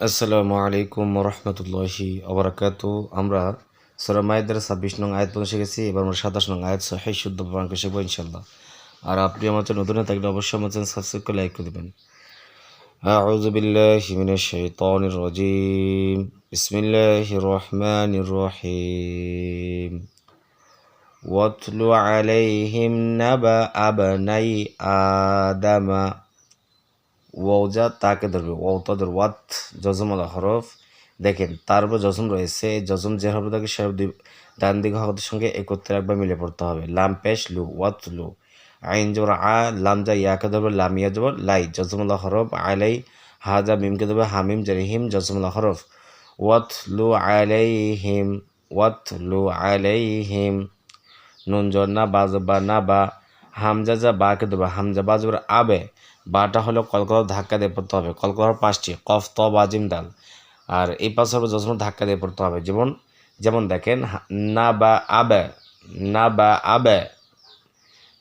আসসালামু আলাইকুম রহমতুল্লাহি আবরাকাত আমরা সুরা মায়েদের ছাব্বিশ নং আয়াত পর্যন্ত শিখেছি এবার আমরা সাতাশ নং আয়াত সহাই শুদ্ধ প্রমাণ করে শিখবো ইনশাল্লাহ আর আপনি আমার চ্যানেল নতুন হয়ে থাকলে অবশ্যই আমার চ্যানেল সাবস্ক্রাইব করে লাইক করে দেবেন أعوذ بالله من الشيطان الرجيم بسم الله الرحمن الرحيم واتل عليهم نبأ ابني آدم ওয়াউজা তাকে ধরবে। ওয়াও তাদের ওয়াত জজমালা হরফ। দেখেন তার উপর জজম রয়েছে এই জজম যে হরফ থাকে সে ডান দিকে হরফের সঙ্গে একত্রে একবার মিলে পড়তে হবে। লাম পেশ, লু, ওয়াত, লু। আইন জবর আ, লাম যা ইয়াকে ধরবে, লাম ইয়া জবর লাই। জজমালা হরফ, আলাই হাজা মিমকে ধরবে হামিম জারিহিম জজমালা হরফ। ওয়াত, লু আলাইহিম ওয়াত, লু আলাইহিম নুন জর না, বা জবা না, বা হামজা যা বাকে দেবে হামজা বা জবর আবে বাটা হলো কলকলার ধাক্কা দিয়ে পড়তে হবে। কলকলার পাঁচটি, কফ ত বাজিম দাল আর এই পাশে হলো যখন ধাক্কা দিয়ে পড়তে হবে। যেমন যেমন দেখেন না বা আবে, না বা আবে,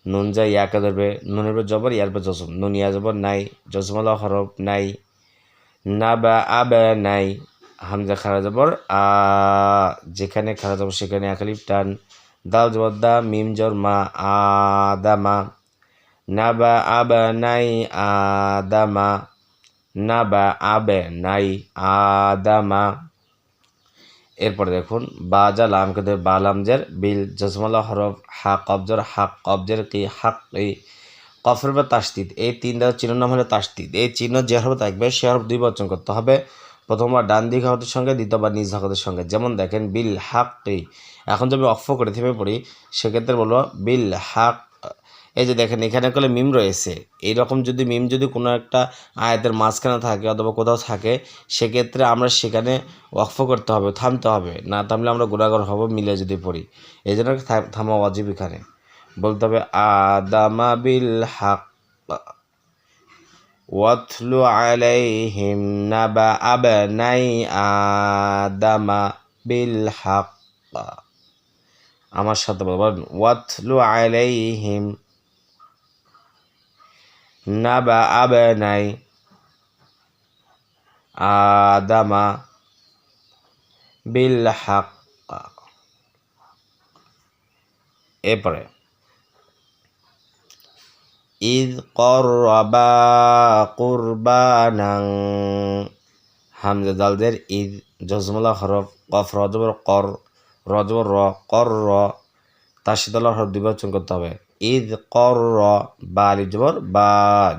নুন যা ইয়াকে ধরবে, নুনের উপর জবর, ইয়ার পর জসম। নুন ইয়া জবর, নাই। জসমলা হরফ, নাই। না বা আবে, নাই। হামজা খারা জবর, আ, যেখানে খারা জবর সেখানে একালিপ টান। দাল জবর, দা, মিম, জর, মা আদামা নাবা আবা নাই আদামা নাবা আবে নাই আদামা এরপর দেখুন বাজা লামকে দেবে বালামজের বিল জজমালা হরফ, হা কবজর হাক কবজের কি হাক, এই কফের বা তাস্তিদ এই তিনটা চিহ্ন নাম হলো তাস্তিদ এই চিহ্ন যে হরফ থাকবে, সে হরফ দুই বচন করতে হবে। প্রথমবার ডান দিক হরফের সঙ্গে দ্বিতীয়বার নিজ হরফের সঙ্গে। যেমন দেখেন, বিল হাক এখন যদি অফ করে থেমে পড়ি, সেক্ষেত্রে বলব, বিল হাক এই যে দেখেন, এখানে করলে মিম রয়েছে। এইরকম যদি মিম যদি কোনো একটা আয়াতের মাঝখানে থাকে অথবা কোথাও থাকে, সেক্ষেত্রে আমরা সেখানে ওয়াকফ করতে হবে, থামতে হবে। না থামলে আমরা গুণাগর হব, মিলে যদি পড়ি। এই জন্য থামা অজীব এখানে। বলতে হবে, আদামা বিল হাক আলাইহিম নাবা আবনাই আদামা বিল হাক। আমার সাথে বলবেন, ওয়াতলু আলাইহিম নাবা আবনাই আদামা বিল হাক এরপরে ইদ করবা কুরবানাং হামজা দালদের ঈদ জজমলা হরফ কফ রজবর কর রজবর র কর র তার শীতলা হরফ দুর্বাচন করতে হবে। ঈদ কর বা আলিফ জবর, বা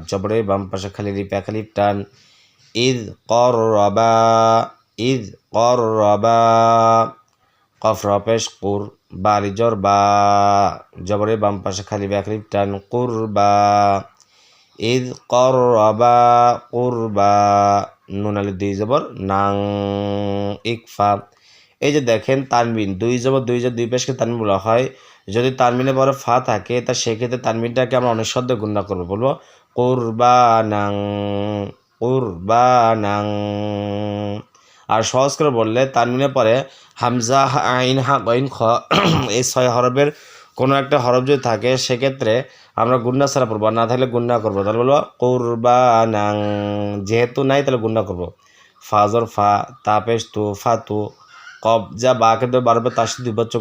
জবরে বাম পাশে খালি রিপ খালি টান। ঈদ কর রবা ঈদ কর রবা কফ র পেশ কুর, বা আলি জর বা জবরে বাম পাশে খালি ব্যাকলিপ টান। কুরবা ঈদ করবা কুরবা নুন আলি দুই জবর, নাং, ইকফা। এই যে দেখেন তানবিন, দুই জবর দুই জবর দুই পেশকে তানবিন বলা হয়। যদি তানবিনে পরে ফা থাকে, তা সেক্ষেত্রে তানবিনটাকে আমরা অনেক শব্দে গুণা করব। বলব, কুরবানাং কুরবানাং। আর সহজ করে বললে, তানবিনের পরে হামজা, আইন, হা, গইন, খ, এই ছয় হরফের কোনো একটা হরফ যদি থাকে, সেক্ষেত্রে আমরা গুন্না ছাড়া পড়ব। না থাকলে গুন্না করব। তাহলে বলব, কুরবানাং। যেহেতু নাই, তাহলে গুন্না করব। ফাজর ফা তাপেশ তু, ফা, তু। কবজা বাকে তো বারবার তার সাথে বছর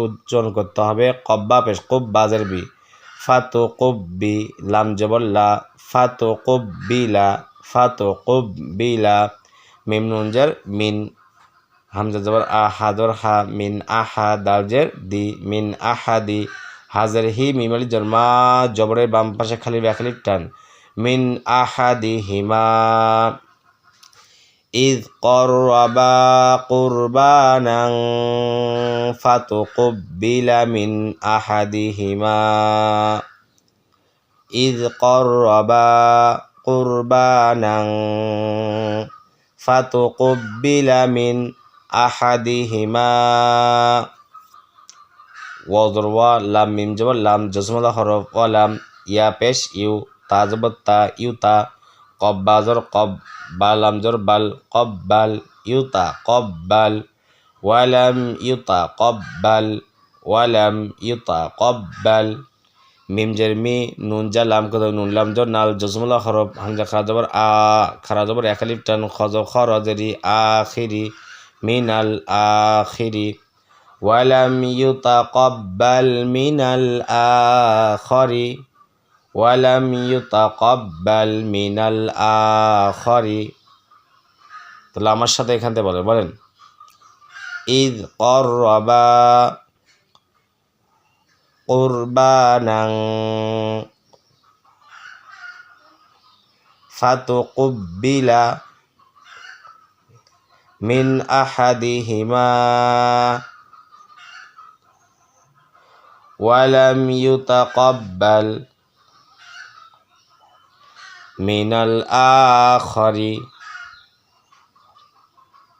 উচ্চারণ করতে হবে। কব্বা পেশ কুব বাজের বি। ফাতো কব্বি লাম জবর লা। ফাতো কব্বিলা ফাতো কব্বিলা মিম নুনজার মিন হামজা জবর আ হাদর হা। মিন আহা দালজের দি। মিন আহাদি হাজার হি মিমালি জন্মা জবরের বাম পাশে খালি ব্যাখালি টান মিন আহাদি হিমা إذ قربا قربانا فتقبل من أحدهما إذ قربا قربانا فتقبل من أحدهما وضرب لام ميم جبر لام جزم الحرف ولام يا بيش يو تا زبر تا يو تا তা কব বাল কব বাল ইউ তা কব বাল ওয়ালাম ইউ তা কব বাল ওয়ালাম ইউ তা কব বাল মিম জের মি, নুন যা লাম কদ, নুন লাম জর, নাল জসমুল্লাহ হরফ, হামজা খারা জবর, আ, খারা জবর একালিপ টান খজ খর জেরি আখিরি, মিনাল আখিরি। ওয়ালাম ইউতাকাব্বাল মিনাল আখরি। ওয়ালাম ইউতাকাব্বাল মিনাল আখরি তাহলে আমার সাথে এখান থেকে বলেন বলেন ঈদ করবা قربانا فتقبل من أحدهما ولم يتقبل মিনাল আখরি।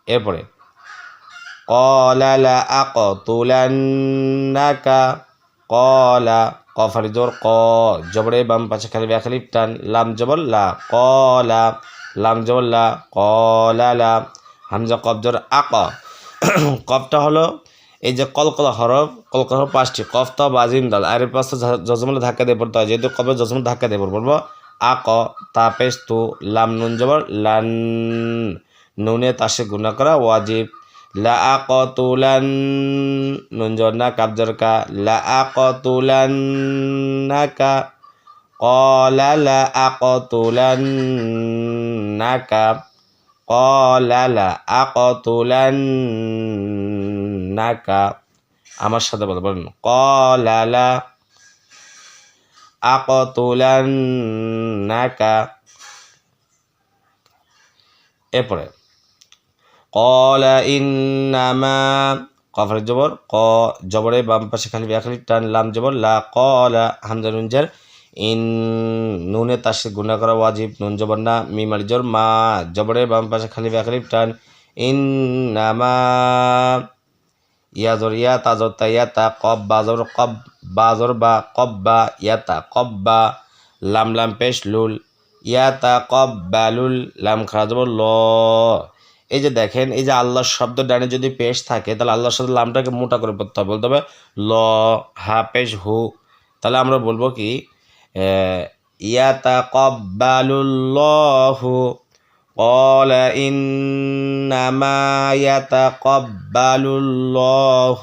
এরপরে কলালা আক তুলান্নাকা কলা, কফারি জোর, ক, জবরে বাম পাশে খালি ব্যাখালিপ টান, লাম জবর লা, কলা, লাম জবর লা কলালা হামজা কবজর আক। কফটা হলো এই যে কলকলা হরফ কলকাতা হরফ পাঁচটি কফতা বাজিন দল। আর পাঁচটা জজমলে ধাক্কা দিয়ে পড়তে হয়, যেহেতু কবে জজমলে ধাক্কা দিয়ে পড়ব। আক তাপেস তু লাম, নুন, জবর, লান, নুনে তাসে গুণা করা, ওয়াজিব। লা আক তুলান নুন, জবর, না, কাপ জরকা লা আক তুলান নাকা কলা লা আক তুলান নাকা কলা লা আক তুলান নাকা আমার সাথে বলতে পারেন। কলালা aqtulannaka এরপরে কলা ইন্নামা কফার জবর, ক জবরে বাম পাশে খালি ব্যাখালি টান লাম জবর, লা কলা হামজা নুনজার ইন নুনে তার সাথে গুণা করা ওয়াজিব, নুন জবর না মিমার জর, মা জবরে বাম পাশে খালি ব্যাখালি টান ইন নামা ইয়াজর ইয়া তাজর তা ইয়া, তা কব বাজর কব বাজর বা কব বা ইয়া, তা কব বা লাম লাম পেশ লুল, ইয়া, তা কব বালুল লাম খারা জবর ল। এই যে দেখেন, এই যে আল্লাহর শব্দ ডানে যদি পেশ থাকে, তাহলে আল্লাহর সাথে লামটাকে মোটা করে পড়তে হবে। বলতে হবে ল, হা, পেশ, হু, তাহলে আমরা বলব কি ইয়াতা কব্বালুল্লাহু قال إنما يتقبل الله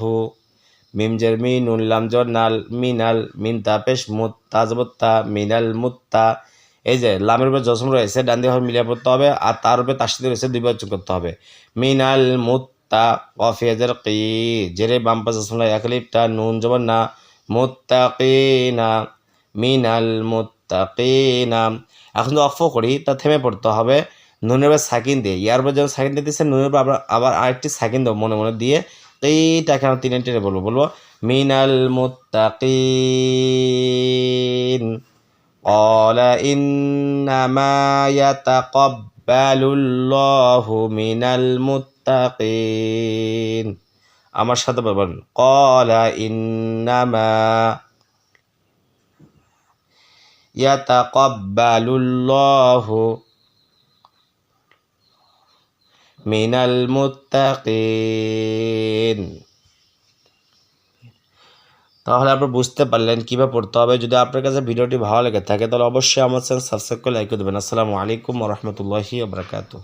মিম জের মিনুল লাম জর নাল মিনাল মিন তা পেশ মুত তাজবত্তা মিনাল মুত্তা এই যে লামের উপরে জসম রয়েছে ডান দিকে মিলিয়ে পড়তে হবে আর তার উপরে তার সাথে রয়েছে দুইবার যোগ করতে হবে মিনাল মুত্তা কফিয়াজের কি জেরে বাম পাশে জসম একলিপটা নুন জবর না মুত্তাকিনা মিনাল মুত্তাকিনা এখন যদি অফ করি তা থেমে পড়তে হবে নুনের উপর সাকিন দিয়ে ইয়ার উপর যখন সাকিন দিতেছে নুনের উপর আবার আবার আরেকটি সাকিন দেবো মনে মনে দিয়ে এইটাকে আমরা তিনে টেনে বলবো বলবো মিনাল মুত্তাকিন قال إنما يتقبل الله من المتقين আমার সাথে বলবেন কলা ইন্নামা ইয়াতাকাব্বালুল্লাহু মিনাল মুত্তাকিন। তাহলে আপনারা বুঝতে পারলেন কীভাবে পড়তে হবে। যদি আপনার কাছে ভিডিওটি ভালো লেগে থাকে, তাহলে অবশ্যই আমার চ্যানেল সাবস্ক্রাইব করে লাইক করে দেবেন। আসসালামু আলাইকুম রহমতুল্লাহি আবরাকাতু